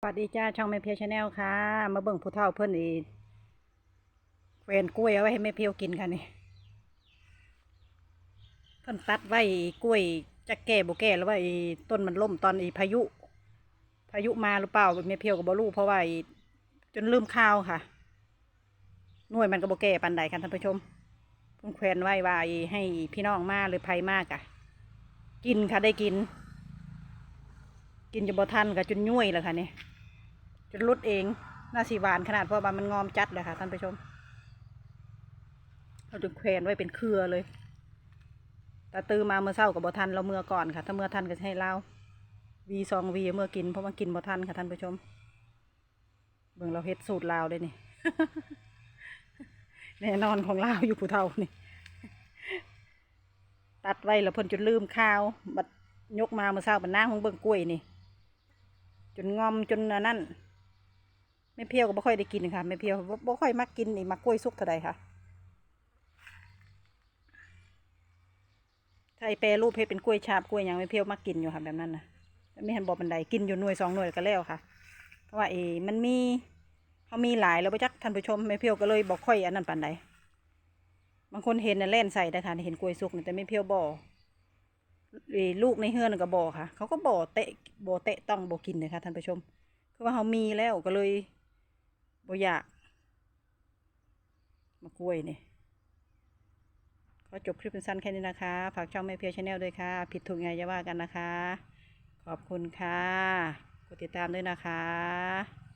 สวัสดีจ้าช่องแม่เพียวชาแนลค่ะ มาเบิ่งผู้เฒ่าเพิ่อนอีแควนกล้วยเอาไว้ให้แม่เพียวกินค่ะนี่เพิ่อนตัดไว้กล้วยจะแก่บ่แก่แล้วว่าไอ้ต้นมันล่มตอนไอ้พายุ พายุมาหรือเปล่าแม่เพียวก็บ่รู้เพราะว่าไอ้จนลืมข้าวค่ะหน่วยมันก็บ่แก่ปานใดค่ะท่านผู้ชมเพิ่อนแควนไว้ว่าไอ้ให้พี่น้องมาหรือภัยมากอะกินค่ะได้กิน กินจะบ่ทันก็จนยุ่ยแล้วค่ะนี่จนรุดเองน่าสีหวานขนาดเพราะว่ามันงอมจัดเลยค่ะท่านผู้ชม เราจะแขวนไว้เป็นเครือเลยแต่ตื่นมาเมื่อเช้ากับบ่ทันเราเมื่อก่อนค่ะ ถ้าเมื่อทันก็จะให้เล่าวีซองวีเมื่อกินเพราะว่ากินบ่ทันค่ะท่านผู้ชม เบิ่งเราเฮ็ดสูตรลาวเลยนี่แน่นอนของลาวอยู่ผู้เฒ่านี่ตัดไว้แล้วเพิ่นจนลืมข้าวบัดยกมาเมื่อเช้าบัดน้าของเบิ่งกล้วยนี่ จนงอมจนนั่นไม่เพียวก็บ่ค่อยได้กินค่ะไม่เพียวบ่บ่ค่อยมักกินนี่มักกล้วยสุกเท่าใดค่ะถ้าไอแปรรูปให้เป็นกล้วยฉาบกล้วยยังไม่เพียวมักกินอยู่ค่ะแบบนั้นนะไม่เห็นบอกบันไดกินอยู่หน่วยสองหน่วยก็แล้วค่ะ เพราะว่าเอมันมีเขามีหลายแล้วไปจักท่านผู้ชมไม่เพียวก็เลยบอกค่อยอันนั้นปานใดบางคนเห็นน่ะเล่นใส่แต่ค่ะเห็นกล้วยสุกแต่ไม่เพียวบ่อ ลูกในเฮือนก็บ่ค่ะ เขาก็บ่เตะบ่เตะต้องบ่กินเลยค่ะท่านผู้ชม คือว่าเขามีแล้วก็เลยบ่อยากมากล้วยนี่ยขอจบคลิปสั้นแค่นี้นะคะ ฝากช่องแม่เพียวชาแนลด้วยค่ะ ผิดถูกไงอย่าว่ากันนะคะ ขอบคุณค่ะ กดติดตามด้วยนะคะ